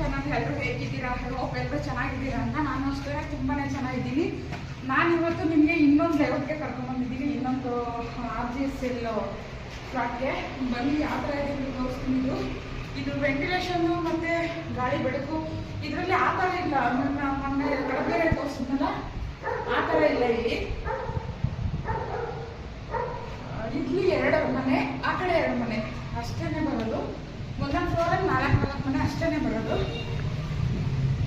Channel ಎಲ್ಲರೂ ಹೇಗಿದ್ದೀರಾ hello ಎಲ್ಲರೂ ಚೆನ್ನಾಗಿದ್ದೀರಾ ಅಂತ ನಾನು ಅಷ್ಟೇ ತುಂಬಾ ಚೆನ್ನಾಗಿದ್ದೀನಿ. ನಾನು ಇವತ್ತು ನಿಮಗೆ ಇನ್ನೊಂದು ಲೆವೆಲ್ಗೆ ಕರ್ಕೊಂಡ್ಬಂದಿದ್ದೀನಿ ಇನ್ನೊಂದು ಆರ್ ಜಿ ಎಸ್ ಎಲ್ ಫ್ಲಾಟ್ಗೆ ಬನ್ನಿ, ಯಾವ ಥರ ಇದೆ ತೋರಿಸ್ತೀನಿ ಇದು. ವೆಂಟಿಲೇಷನ್ನು ಮತ್ತು ಗಾಳಿ ಬೆಳಕು. ಇದರಲ್ಲಿ ಆ ಥರ ಇಲ್ಲ. ನನ್ನ ಮೊನ್ನೆ ಕಡಬೇರೆ ತೋರಿಸಿದ್ನಲ್ಲ? ಆ ಥರ ಇಲ್ಲ ಇಲ್ಲಿ. ಇಲ್ಲಿ ಎರಡು ಮನೆ, ಆ ಕಡೆ ಎರಡು ಮನೆ. ಅಷ್ಟೇ ಬರೋದು. ಒಂದೊಂದು ಫ್ಲೋರಲ್ಲಿ ನಾಲ್ಕು ನಾಲ್ಕು ಮನೆ ಅಷ್ಟೇನೆ ಬರೋದು.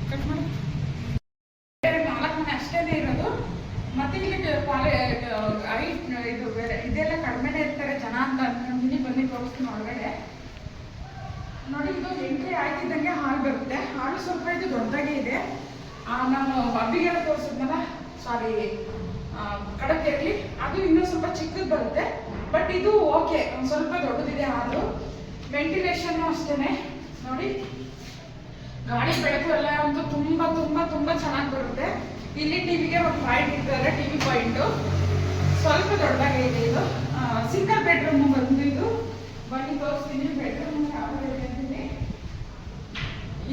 ಕಟ್ ಮಾಡಿ. ಎರಡು ನಾಲ್ಕು ಮನೆ ಅಷ್ಟೇನೆ ಇರೋದು. ಮತ್ತೆ ಇಲ್ಲಿ ಕಾಲೇ ಐಟ್ ಇದು ಬೇರೆ, ಇದೆಲ್ಲ ಕಡಿಮೆನೇ ಇರ್ತಾರೆ ಜನ ಅಂತ ಅಂದ್ಕೊಂಡು ಬನ್ನಿ, ತೋರಿಸ್ತೀನಿ ಒಳಗಡೆ. ನೋಡಿ, ಇದು ಎಂಟ್ರಿ ಆಯ್ತಿದ್ದಂಗೆ ಹಾಲು ಬರುತ್ತೆ. ಹಾಲು ಸ್ವಲ್ಪ ಇದು ದೊಡ್ಡದಾಗೆ ಇದೆ. ನಾನು ಅಬ್ಬಿಗೆಲ್ಲ ತೋರಿಸಿದ್ನಲ್ಲ? ಸಾರಿ ಕಡಕೆಯಲ್ಲಿ ಅದು ಇನ್ನೂ ಸ್ವಲ್ಪ ಚಿಕ್ಕದು ಬರುತ್ತೆ. ಬಟ್ ಇದು ಓಕೆ ಒಂದು ಸ್ವಲ್ಪ ದೊಡ್ಡದಿದೆ ಹಾಲು. ವೆಂಟಿಲೇಷನ್ನು ಅಷ್ಟೇನೆ. ನೋಡಿ. ಗಾಳಿ ಬೆಳಕು ಎಲ್ಲ ಅಂತೂ ತುಂಬಾ ತುಂಬಾ ತುಂಬಾ ಚೆನ್ನಾಗಿ ಬರುತ್ತೆ. ಇಲ್ಲಿ ಟಿವಿಗೆ ಒಂದು ಪಾಯಿಂಟ್ ಇರ್ತಾರೆ ಟಿವಿ ಪಾಯಿಂಟ್ ಸ್ವಲ್ಪ ದೊಡ್ಡದಾಗಿದೆ ಇದೆ ಇದು. ಸಿಂಗಲ್ ಬೆಡ್ರೂಮ್ ಬಂದು ಇದು. ಬನ್ನಿ ತೋರಿಸ್ತೀನಿ ಬೆಡ್ರೂಮ್ ಯಾವ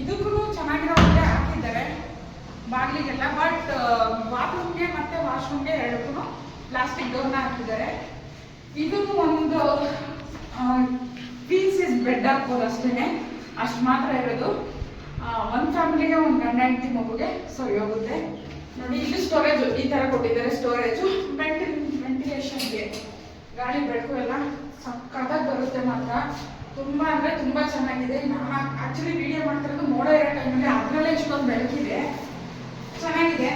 ಇದಕ್ಕೂ ಚೆನ್ನಾಗಿರೋ ಹಾಕಿದ್ದಾರೆ. ಬಾಗಿಲಿಗೆಲ್ಲ ಬಟ್ ಬಾತ್ರೂಮ್ಗೆ ಮತ್ತೆ ವಾಶ್ರೂಮ್ಗೆ ಎರಡಕ್ಕೂ ಪ್ಲಾಸ್ಟಿಕ್ ಡೋರ್ನ ಹಾಕಿದ್ದಾರೆ. ಇದು ಒಂದು ಪೀಸಸ್ ಬೆಡ್ ಹಾಕ್ಬೋದು ಅಷ್ಟೇ ಅಷ್ಟು ಮಾತ್ರ ಇರೋದು. ಒಂದು ಫ್ಯಾಮಿಲಿಗೆ ಒಂದು ಗಂಡ ಹೆಂಡತಿ ಮಗುಗೆ ಸರಿ ಹೋಗುತ್ತೆ. ನೋಡಿ ಇಲ್ಲಿ ಸ್ಟೋರೇಜು ಈ ಥರ ಕೊಟ್ಟಿದ್ದಾರೆ ಸ್ಟೋರೇಜು ವೆಂಟಿಲ್ ವೆಂಟಿಲೇಷನ್ಗೆ ಗಾಳಿ, ಬೆಳಕು ಎಲ್ಲ ಸಕ್ಕತ್ತಾಗಿ ಬರುತ್ತೆ ಮಾತ್ರ. ತುಂಬ ಅಂದರೆ ತುಂಬ ಚೆನ್ನಾಗಿದೆ. ನಾನು ಆ್ಯಕ್ಚುಲಿ ವಿಡಿಯೋ ಮಾಡ್ತಿರೋದು ಮೋಡ ಇರೋ ಟೈಮಲ್ಲಿ ಅದರಲ್ಲೇ ಇಷ್ಟೊಂದು ಬೆಳಕಿದೆ. ಚೆನ್ನಾಗಿದೆ.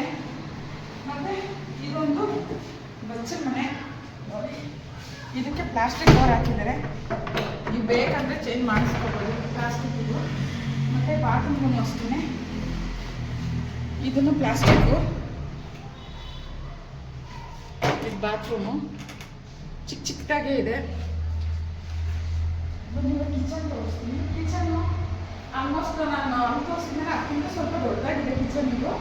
ಮತ್ತೆ ಇದೊಂದು ಬಚ್ಚ ಮನೆ. ನೋಡಿ, ಇದಕ್ಕೆ ಪ್ಲಾಸ್ಟಿಕ್ ಕವರ್ ಹಾಕಿದ್ದಾರೆ. ಬೇಕಂದ್ರೆ ಚೇಂಜ್ ಮಾಡಿಸ್ಕೋಬೋದು. ಪ್ಲಾಸ್ಟಿಕ್ ಇದು. ಮತ್ತೆ ಬಾತ್ರೂಮ್ಗೂ ಅಷ್ಟೇ ಇದನ್ನು ಪ್ಲಾಸ್ಟಿಕ್ಕು ಇದು ಬಾತ್ರೂಮು ಚಿಕ್ಕ ಚಿಕ್ಕದಾಗೇ ಇದೆ. ಕಿಚನ್ ತೋರಿಸ್ತೀನಿ. ಕಿಚನ್ನು ಆಲ್ಮೋಸ್ಟ್ ನಾನು ತೋರಿಸಿದ್ರೆ ಅದಕ್ಕಿಂತ ಸ್ವಲ್ಪ ದೊಡ್ಡದಾಗಿದೆ ಕಿಚನ್ ಇದು.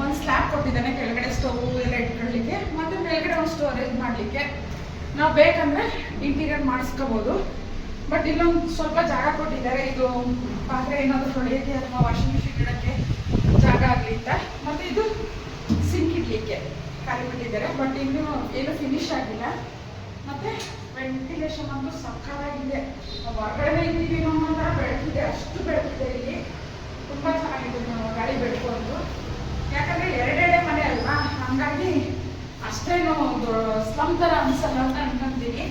ಒಂದು ಸ್ಲ್ಯಾಬ್ ಕೊಟ್ಟಿದ್ದಾನೆ, ಕೆಳಗಡೆ ಸ್ಟೋವ್ ಎಲ್ಲ ಇಟ್ಕೊಳ್ಳಿಕ್ಕೆ, ಮತ್ತು ಮೇಲ್ಗಡೆ ಒಂದು ಸ್ಟೋರೇಜ್ ಮಾಡಲಿಕ್ಕೆ. ನಾವು ಬೇಕಂದ್ರೆ ಇಂಟೀರಿಯರ್ ಮಾಡಿಸ್ಕೋಬೋದು. ಬಟ್ ಇಲ್ಲೊಂದು ಸ್ವಲ್ಪ ಜಾಗ ಕೊಟ್ಟಿದ್ದಾರೆ. ಇದು ಪಾತ್ರೆ ಏನಾದರೂ ತೊಳೆಯೋಕ್ಕೆ ಅಥವಾ ವಾಷಿಂಗ್ ಮಿಷಿನ್ ಇಡೋಕ್ಕೆ ಜಾಗ ಆಗಲಿ ಅಂತ. ಮತ್ತು ಇದು ಸಿಂಕ್ ಇಡ್ಲಿಕ್ಕೆ ಖಾಲಿ ಬಿಟ್ಟಿದ್ದಾರೆ. ಬಟ್ ಇನ್ನೂ ಏನು ಫಿನಿಶ್ ಆಗಿಲ್ಲ. ಮತ್ತೆ ವೆಂಟಿಲೇಷನ್ ಅಂತೂ ಸಕ್ಕತ್ತಾಗಿದೆ. ನಾವು ಹೊರಗಡೆ ಇದ್ದೀವಿ ಅನ್ನೋ ಥರ ಬೆಳಕಿದೆ. ಅಷ್ಟು ಬೆಳಕಿದೆ ಇಲ್ಲಿ. ತುಂಬ ಚೆನ್ನಾಗಿದೆ. ಗಾಳಿ ಬೆಳಕು ಯಾಕಂದ್ರೆ ಎರಡೆರಡೆ ಮನೆ ಅಲ್ವಾ? ಹಂಗಾಗಿ ಅಷ್ಟೇನು ಸ್ಲಮ್ ಥರ ಅನ್ಸಲ್ಲ ಅಂತ ಅನ್ಕೊಂತೀನಿ.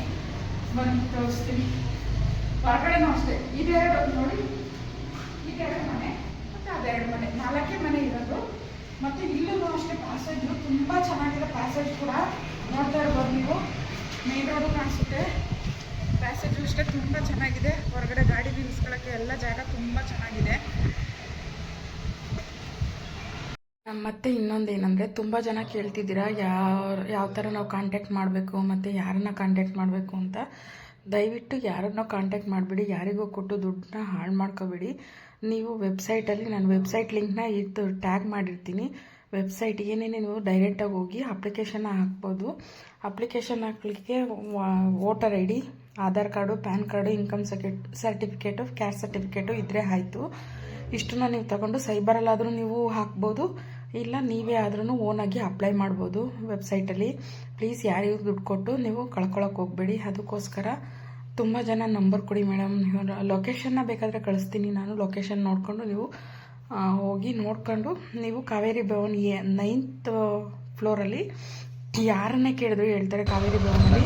ಬಂದು ತೋರಿಸ್ತೀನಿ. ಹೊರಗಡೆನೂ ಅಷ್ಟೇ. ಇದೆರಡು ನೋಡಿ. ಇದೆರಡು ಮನೆ, ಮತ್ತೆ ಅದೆರಡು ಮನೆ. ನಾಲ್ಕೇ ಮನೆ ಇರೋದು. ಮತ್ತೆ ಇಲ್ಲೂ ಅಷ್ಟೇ ಪ್ಯಾಸೇಜು ತುಂಬ ಚೆನ್ನಾಗಿರೋ ಪ್ಯಾಸೇಜ್ ಕೂಡ ನೋಡ್ತಾ ಇರ್ಬೋದು ನೀವು. ಮೇನ್ ರೋಡು ಕಾಣಿಸುತ್ತೆ. ಪ್ಯಾಸೇಜು ಅಷ್ಟೇ ತುಂಬ ಚೆನ್ನಾಗಿದೆ. ಹೊರಗಡೆ ಗಾಡಿ ನಿಲ್ಲಿಸ್ಕೊಳ್ಳೋಕ್ಕೆ ಎಲ್ಲ ಜಾಗ ತುಂಬ ಚೆನ್ನಾಗಿದೆ. ಮತ್ತು ಇನ್ನೊಂದು ಏನಂದರೆ ತುಂಬ ಜನ ಕೇಳ್ತಿದ್ದೀರಾ ಯಾವ ಯಾವ ಥರ ನಾವು ಕಾಂಟ್ಯಾಕ್ಟ್ ಮಾಡಬೇಕು, ಮತ್ತು ಯಾರನ್ನ ಕಾಂಟ್ಯಾಕ್ಟ್ ಮಾಡಬೇಕು ಅಂತ. ದಯವಿಟ್ಟು ಯಾರನ್ನೋ ಕಾಂಟ್ಯಾಕ್ಟ್ ಮಾಡಬೇಡಿ, ಯಾರಿಗೂ ಕೊಟ್ಟು ದುಡ್ಡನ್ನ ಹಾಳು ಮಾಡ್ಕೋಬೇಡಿ. ನೀವು ವೆಬ್ಸೈಟಲ್ಲಿ ನಾನು ವೆಬ್ಸೈಟ್ ಲಿಂಕ್ನ ಇದು ಟ್ಯಾಗ್ ಮಾಡಿರ್ತೀನಿ. ವೆಬ್ಸೈಟ್ಗೆ ನೀವು ಡೈರೆಕ್ಟಾಗಿ ಹೋಗಿ ಅಪ್ಲಿಕೇಶನ್ ಹಾಕ್ಬೋದು. ಅಪ್ಲಿಕೇಶನ್ ಹಾಕ್ಲಿಕ್ಕೆ voter I D Aadhaar card, PAN card income certificate certificate caste certificate ಇದ್ದರೆ ಆಯಿತು. ಇಷ್ಟನ್ನ ನೀವು ತಗೊಂಡು ಸೈಬರಲ್ಲಾದರೂ ನೀವು ಹಾಕ್ಬೋದು. ಇಲ್ಲ, ನೀವೇ ಆದ್ರೂ ಓನಾಗಿ ಅಪ್ಲೈ ಮಾಡ್ಬೋದು ವೆಬ್ಸೈಟಲ್ಲಿ ಪ್ಲೀಸ್ ಯಾರಿಗೂ ದುಡ್ಡು ಕೊಟ್ಟು ನೀವು ಕಳ್ಕೊಳಕ್ಕೆ ಹೋಗಬೇಡಿ. ಅದಕ್ಕೋಸ್ಕರ ತುಂಬ ಜನ ನಂಬರ್ ಕೊಡಿ ಮೇಡಮ್ ಲೊಕೇಶನ್ನ ಬೇಕಾದರೆ ಕಳಿಸ್ತೀನಿ. ನಾನು ಲೊಕೇಶನ್ ನೋಡಿಕೊಂಡು ನೀವು ಹೋಗಿ ನೋಡ್ಕೊಂಡು ನೀವು ಕಾವೇರಿ ಭವನ್ ಎ ನೈನ್ತ್ ಫ್ಲೋರಲ್ಲಿ ಯಾರನ್ನೇ ಕೇಳಿದ್ರು ಹೇಳ್ತಾರೆ ಕಾವೇರಿ ಭವನಲ್ಲಿ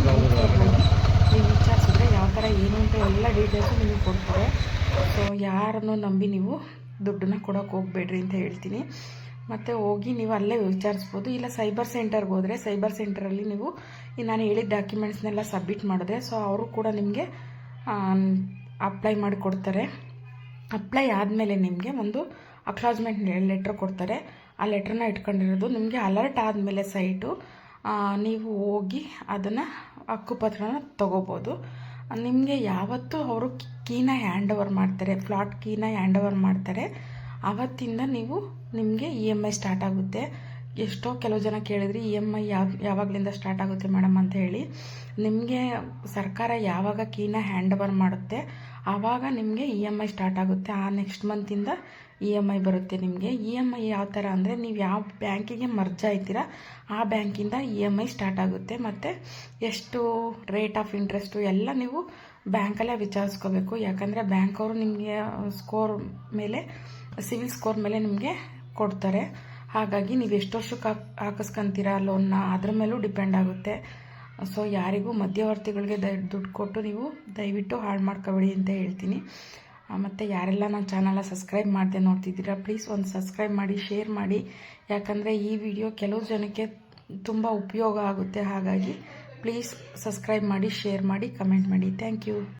ನೀವು ವಿಚಾರಿಸಿದ್ರೆ ಯಾವ ಥರ ಏನು ಅಂತ ಎಲ್ಲ ಡೀಟೇಲ್ಸು ನಿಮಗೆ ಕೊಡ್ತಾರೆ. ಸೊ ಯಾರನ್ನು ನಂಬಿ ನೀವು ದುಡ್ಡನ್ನ ಕೊಡೋಕೆ ಹೋಗ್ಬೇಡ್ರಿ ಅಂತ ಹೇಳ್ತೀನಿ. ಮತ್ತು ಹೋಗಿ ನೀವು ಅಲ್ಲೇ ವಿಚಾರಿಸ್ಬೋದು. ಇಲ್ಲ ಸೈಬರ್ ಸೆಂಟರ್ಗೆ ಹೋದರೆ ಸೈಬರ್ ಸೆಂಟರಲ್ಲಿ ನೀವು ನಾನು ಹೇಳಿದ ಡಾಕ್ಯುಮೆಂಟ್ಸ್ನೆಲ್ಲ ಸಬ್ಮಿಟ್ ಮಾಡಿದ್ರೆ ಸೊ ಅವರು ಕೂಡ ನಿಮಗೆ ಅಪ್ಲೈ ಮಾಡಿ ಕೊಡ್ತಾರೆ ಅಪ್ಲೈ ಆದಮೇಲೆ ನಿಮಗೆ ಒಂದು ಅಕ್ಲಾಜ್ಮೆಂಟ್ ಲೆಟ್ರ್ ಕೊಡ್ತಾರೆ. ಆ ಲೆಟ್ರನ್ನ ಇಟ್ಕೊಂಡಿರೋದು ನಿಮಗೆ ಅಲರ್ಟ್ ಆದಮೇಲೆ ಸೈಟು ನೀವು ಹೋಗಿ ಅದನ್ನು ಹಕ್ಕುಪತ್ರನ ತೊಗೋಬೋದು. ನಿಮಗೆ ಯಾವತ್ತೂ ಅವರು ಕೀನ ಹ್ಯಾಂಡ್ ಓವರ್ ಮಾಡ್ತಾರೆ ಫ್ಲಾಟ್ ಕೀನ ಹ್ಯಾಂಡ್ ಓವರ್ ಮಾಡ್ತಾರೆ. ಆವತ್ತಿಂದ ನೀವು ನಿಮಗೆ ಇ ಎಂ ಐ ಸ್ಟಾರ್ಟ್ ಆಗುತ್ತೆ. ಎಷ್ಟೋ ಕೆಲವು ಜನ ಕೇಳಿದ್ರಿ ಇ ಎಂ ಐ ಯಾವ, ಯಾವಾಗಲಿಂದ ಸ್ಟಾರ್ಟ್ ಆಗುತ್ತೆ ಮೇಡಮ್ ಅಂತ ಹೇಳಿ. ನಿಮಗೆ ಸರ್ಕಾರ ಯಾವಾಗ ಕೀನ ಹ್ಯಾಂಡ್ ಓವರ್ ಮಾಡುತ್ತೆ, ಆವಾಗ ನಿಮಗೆ ಇ ಎಂ ಐ ಸ್ಟಾರ್ಟ್ ಆಗುತ್ತೆ. ಆ ನೆಕ್ಸ್ಟ್ ಮಂತಿಂದ ಇ ಎಂ ಐ ಬರುತ್ತೆ ನಿಮಗೆ. ಇ ಎಂ ಐ ಯಾವ ಥರ ಅಂದರೆ, ನೀವು ಯಾವ ಬ್ಯಾಂಕಿಗೆ ಮರ್ಜ್ ಆಯ್ತೀರಾ, ಆ ಬ್ಯಾಂಕಿಂದ ಇ ಎಂ ಐ ಸ್ಟಾರ್ಟ್ ಆಗುತ್ತೆ. ಮತ್ತು ಎಷ್ಟು ರೇಟ್ ಆಫ್ ಇಂಟ್ರೆಸ್ಟು ಎಲ್ಲ ನೀವು ಬ್ಯಾಂಕಲ್ಲೇ ವಿಚಾರಿಸ್ಕೋಬೇಕು. ಯಾಕಂದರೆ ಬ್ಯಾಂಕ್ ಅವರು ನಿಮಗೆ ಸ್ಕೋರ್ ಮೇಲೆ ಸಿವಿಲ್ ಸ್ಕೋರ್ ಮೇಲೆ ನಿಮಗೆ ಕೊಡ್ತಾರೆ. ಹಾಗಾಗಿ ನೀವು ಎಷ್ಟು ವರ್ಷಕ್ಕೆ ಹಾಕಿಸ್ಕೊಂತೀರ ಲೋನ್ನ? ಅದ್ರ ಮೇಲೂ ಡಿಪೆಂಡ್ ಆಗುತ್ತೆ. ಸೊ ಯಾರಿಗೂ ಮಧ್ಯವರ್ತಿಗಳಿಗೆ ದಯ, ದುಡ್ಡು ಕೊಟ್ಟು ನೀವು ದಯವಿಟ್ಟು ಹಾಳು ಮಾಡ್ಕೋಬೇಡಿ ಅಂತ ಹೇಳ್ತೀನಿ. ಮತ್ತು ಯಾರೆಲ್ಲ ನನ್ನ ಚಾನಲ್ನ ಸಬ್ಸ್ಕ್ರೈಬ್ ಮಾಡಿದೆ ನೋಡ್ತಿದ್ದೀರಾ, ಪ್ಲೀಸ್ ಒಂದು ಸಬ್ಸ್ಕ್ರೈಬ್ ಮಾಡಿ, ಶೇರ್ ಮಾಡಿ. ಯಾಕಂದರೆ ಈ ವಿಡಿಯೋ ಕೆಲವು ಜನಕ್ಕೆ ತುಂಬ ಉಪಯೋಗ ಆಗುತ್ತೆ. ಹಾಗಾಗಿ ಪ್ಲೀಸ್ ಸಬ್ಸ್ಕ್ರೈಬ್ ಮಾಡಿ, ಶೇರ್ ಮಾಡಿ, ಕಮೆಂಟ್ ಮಾಡಿ. Thank you.